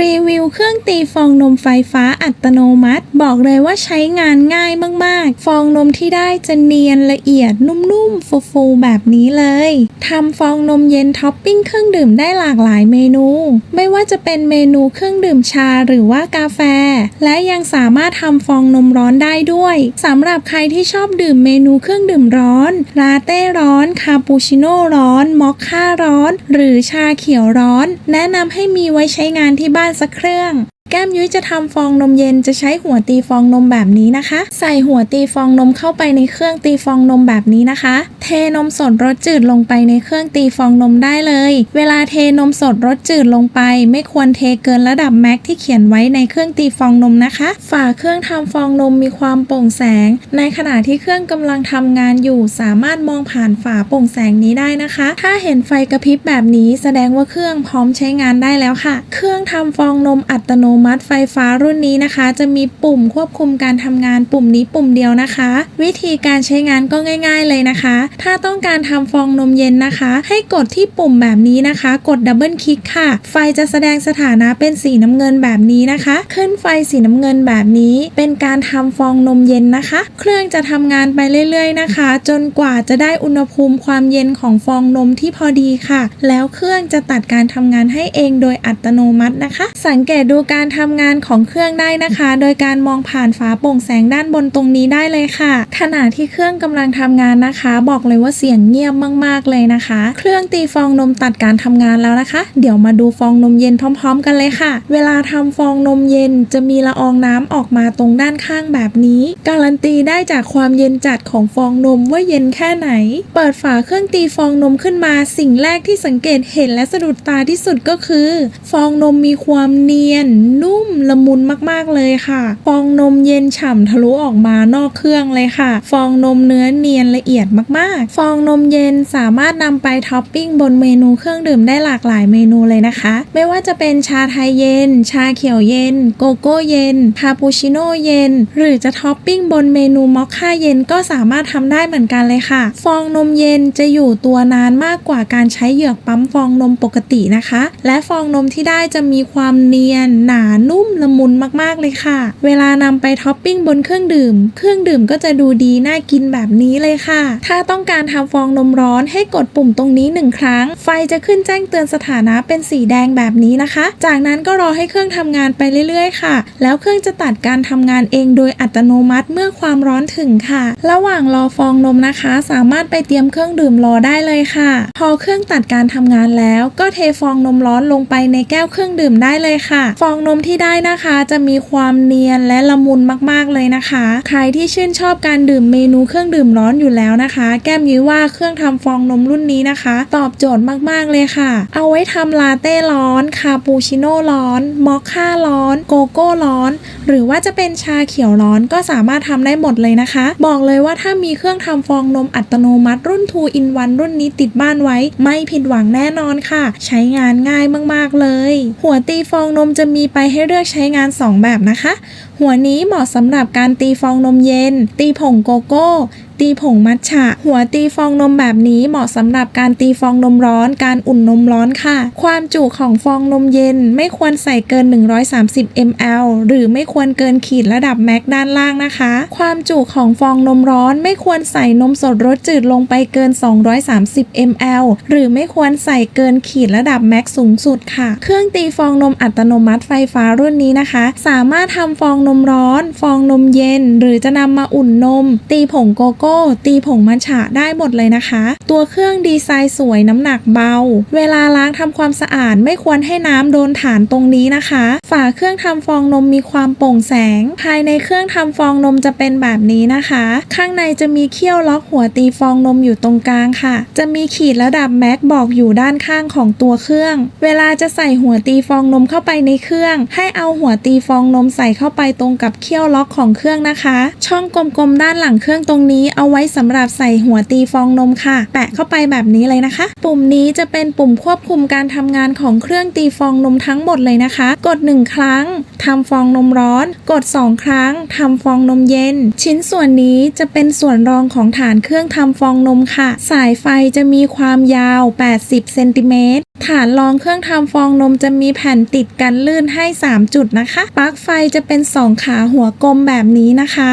รีวิวเครื่องตีฟองนมไฟฟ้าอัตโนมัติ บอกเลยว่าใช้งานง่ายมาก ๆ ฟองนมที่ได้จะเนียนละเอียดนุ่มๆฟูๆแบบนี้เลยทำฟองนมเย็นท็อปปิ้งเครื่องดื่มได้หลากหลายเมนู ไม่ว่าจะเป็นเมนูเครื่องดื่มชาหรือว่ากาแฟ และยังสามารถทำฟองนมร้อนได้ด้วยสำหรับใครที่ชอบดื่มเมนูเครื่องดื่มร้อนลาเต้ร้อนคาปูชิโน่ร้อนมอคค่าร้อน หรือชาเขียวร้อน แนะนำให้มีไว้ใช้งานที่บ้านสักเครื่อง แก้มยุ้ยจะทำฟองนมเย็นจะใช้หัวตีฟองนมแบบนี้นะคะ ใส่หัวตีฟองนมเข้าไปในเครื่องตีฟองนมแบบนี้นะคะ เทนมสดรสจืดลงไปในเครื่องตีฟองนมได้เลย เวลาเทนมสดรสจืดลงไป ไม่ควรเทเกินระดับแม็กที่เขียนไว้ในเครื่องตีฟองนมนะคะ ฝาเครื่องทำฟองนมมีความโปร่งแสง ในขณะที่เครื่องกำลังทำงานอยู่ สามารถมองผ่านฝาโปร่งแสงนี้ได้นะคะ ถ้าเห็นไฟกระพริบแบบนี้แสดงว่าเครื่องพร้อมใช้งานได้แล้วค่ะ เครื่องทำฟองนมอัตโนมัติไฟฟ้ารุ่นนี้นะคะ จะมีปุ่มควบคุมการทำงานปุ่มนี้ปุ่มเดียวนะคะ วิธีการใช้งานก็ง่าย ๆเลยนะคะ ถ้าต้องการทำฟองนมเย็นนะคะ ให้กดที่ปุ่มแบบนี้นะคะ กดดับเบิลคลิกค่ะ ไฟจะแสดงสถานะเป็นสีน้ำเงินแบบนี้นะคะ ขึ้นไฟสีน้ำเงินแบบนี้ เป็นการทำฟองนมเย็นนะคะ เครื่องจะทำงานไปเรื่อยๆนะคะ จนกว่าจะได้อุณหภูมิความเย็นของฟองนมที่พอดีค่ะ แล้วเครื่องจะตัดการทำงานให้เองโดยอัตโนมัตินะคะ สังเกตดูการการทำงานของเครื่องได้นะคะ โดยการมองผ่านฝาโปร่งแสงด้านบนตรงนี้ได้เลยค่ะ ขณะที่เครื่องกำลังทำงานนะคะ บอกเลยว่าเสียงเงียบมาก ๆ เลยนะคะ เครื่องตีฟองนมตัดการทำงานแล้วนะคะ เดี๋ยวมาดูฟองนมเย็นพร้อม ๆ กันเลยค่ะ เวลาทำฟองนมเย็นจะมีละอองน้ำออกมาตรงด้านข้างแบบนี้ การันตีได้จากความเย็นจัดของฟองนมว่าเย็นแค่ไหน เปิดฝาเครื่องตีฟองนมขึ้นมา สิ่งแรกที่สังเกตเห็นและสะดุดตาที่สุดก็คือ ฟองนมมีความเนียนนุ่มละมุนมากๆเลยค่ะ ฟองนมเย็นฉ่ำทะลุออกมานอกเครื่องเลยค่ะ ฟองนมเนื้อเนียนละเอียดมากๆ ฟองนมเย็นสามารถนำไปท็อปปิ้งบนเมนูเครื่องดื่มได้หลากหลายเมนูเลยนะคะ ไม่ว่าจะเป็นชาไทยเย็น ชาเขียวเย็น โกโก้เย็น คาปูชิโน่เย็น หรือจะท็อปปิ้งบนเมนูมอคค่าเย็นก็สามารถทำได้เหมือนกันเลยค่ะ ฟองนมเย็นจะอยู่ตัวนานมากกว่าการใช้เหยือกปั๊มฟองนมปกตินะคะ และฟองนมที่ได้จะมีความเนียนหนานุ่มละมุนมากๆเลยค่ะ เวลานำไปท็อปปิ้งบนเครื่องดื่ม เครื่องดื่มก็จะดูดีน่ากินแบบนี้เลยค่ะ ถ้าต้องการทำฟองนมร้อนให้กดปุ่มตรงนี้หนึ่งครั้ง ไฟจะขึ้นแจ้งเตือนสถานะเป็นสีแดงแบบนี้นะคะ จากนั้นก็รอให้เครื่องทำงานไปเรื่อยๆ ค่ะ แล้วเครื่องจะตัดการทำงานเองโดยอัตโนมัติเมื่อความร้อนถึงค่ะ ระหว่างรอฟองนมนะคะ สามารถไปเตรียมเครื่องดื่มรอได้เลยค่ะ พอเครื่องตัดการทำงานแล้ว ก็เทฟองนมร้อนลงไปในแก้วเครื่องดื่มได้เลยค่ะ ฟองนมที่ได้นะคะจะมีความเนียนและละมุนมากๆเลยนะคะ ใครที่ชื่นชอบการดื่มเมนูเครื่องดื่มร้อนอยู่แล้วนะคะ แก้มยุ้ยว่าเครื่องทำฟองนมรุ่นนี้นะคะ ตอบโจทย์มากๆเลยค่ะ เอาไว้ทำลาเต้ร้อน คาปูชิโน่ร้อน มอคค่าร้อน โกโก้ร้อน หรือว่าจะเป็นชาเขียวร้อนก็สามารถทำได้หมดเลยนะคะ บอกเลยว่าถ้ามีเครื่องทำฟองนมอัตโนมัติรุ่น 2 in 1 รุ่นนี้ติดบ้านไว้ ไม่ผิดหวังแน่นอนค่ะ ใช้งานง่ายมากๆเลย หัวตีฟองนมจะมีไปให้เลือกใช้งาน 2 แบบนะคะ หัวนี้เหมาะสำหรับการตีฟองนมเย็น ตีผงโกโก้ ตีผงมัทฉะ หัวตีฟองนมแบบนี้เหมาะสำหรับการตีฟองนมร้อน การอุ่นนมร้อนค่ะ ความจุของฟองนมเย็นไม่ควรใส่เกิน 130 ml หรือไม่ควรเกินขีดระดับแม็กด้านล่างนะคะ ความจุของฟองนมร้อนไม่ควรใส่นมสดรสจืดลงไปเกิน 230 ml หรือไม่ควรใส่เกินขีดระดับแม็กสูงสุดค่ะ เครื่องตีฟองนมอัตโนมัติไฟฟ้ารุ่นนี้นะคะ สามารถทำฟองนมร้อน ฟองนมเย็น หรือจะนำมาอุ่นนม ตีผงโกโก้ ตีผงมัทฉะได้หมดเลยนะคะ ตัวเครื่องดีไซน์สวยน้ำหนักเบา เวลาล้างทำความสะอาดไม่ควรให้น้ำโดนฐานตรงนี้นะคะ ฝาเครื่องทำฟองนมมีความโปร่งแสง ภายในเครื่องทำฟองนมจะเป็นแบบนี้นะคะ ข้างในจะมีเขี้ยวล็อกหัวตีฟองนมอยู่ตรงกลางค่ะ จะมีขีดระดับแม็กบอกอยู่ด้านข้างของตัวเครื่อง เวลาจะใส่หัวตีฟองนมเข้าไปในเครื่อง ให้เอาหัวตีฟองนมใส่เข้าไปตรงกับเขี้ยวล็อกของเครื่องนะคะ ช่องกลมๆด้านหลังเครื่องตรงนี้เอาไว้สำหรับใส่หัวตีฟองนมค่ะ แปะเข้าไปแบบนี้เลยนะคะ ปุ่มนี้จะเป็นปุ่มควบคุมการทำงานของเครื่องตีฟองนมทั้งหมดเลยนะคะ กด 1 ครั้งทำฟองนมร้อน กด 2 ครั้งทำฟองนมเย็น ชิ้นส่วนนี้จะเป็นส่วนรองของฐานเครื่องทำฟองนมค่ะ สายไฟจะมีความยาว 80 เซนติเมตรฐานรองเครื่องทำฟองนมจะมีแผ่นติดกันลื่นให้ 3 จุดนะคะ ปลั๊กไฟจะเป็น 2ขาหัวกลมแบบนี้นะคะ